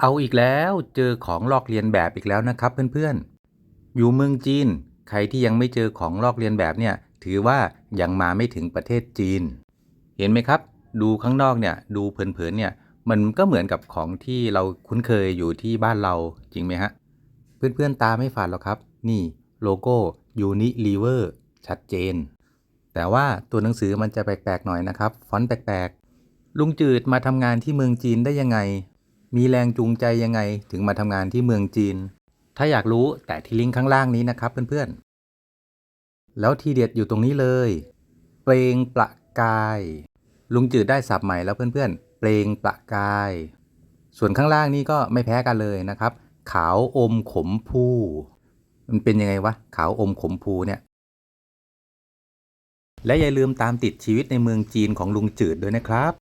เอาอีกแล้วเจอของลอกเลียนแบบอีกแล้วนะครับเพื่อนๆ อยู่เมืองจีน ใครที่ยังไม่เจอของลอกเลียนแบบเนี่ยถือว่ายังมาไม่ถึงประเทศจีน เห็นไหมครับ ดูข้างนอกเนี่ยดูเผินๆเนี่ยมันก็เหมือนกับของที่เราคุ้นเคยอยู่ที่บ้านเราจริงไหมฮะ เพื่อนๆตาไม่ฝาดหรอกครับ นี่โลโก้ Unilever ชัดเจน แต่ว่าตัวหนังสือมันจะแปลกๆหน่อยนะครับฟอนต์แปลกๆลุงจืดมาทำงานที่เมืองจีนได้ยังไง มีแรงจูงใจยังไงถึงมาทำงานที่เมืองจีน ถ้าอยากรู้แต่ที่ลิงก์ข้างล่างนี้นะครับเพื่อนๆ แล้วทีเด็ดอยู่ตรงนี้เลย เปลงประกาย ลุงจืดได้สับใหม่แล้วเพื่อนๆ เปลงประกาย ส่วนข้างล่างนี่ก็ไม่แพ้กันเลยนะครับ ขาวอมขมพูมันเป็นยังไงวะ ขาวอมขมพูเนี่ยและอย่าลืมตามติดชีวิตในเมืองจีนของลุงจืดด้วยนะครับ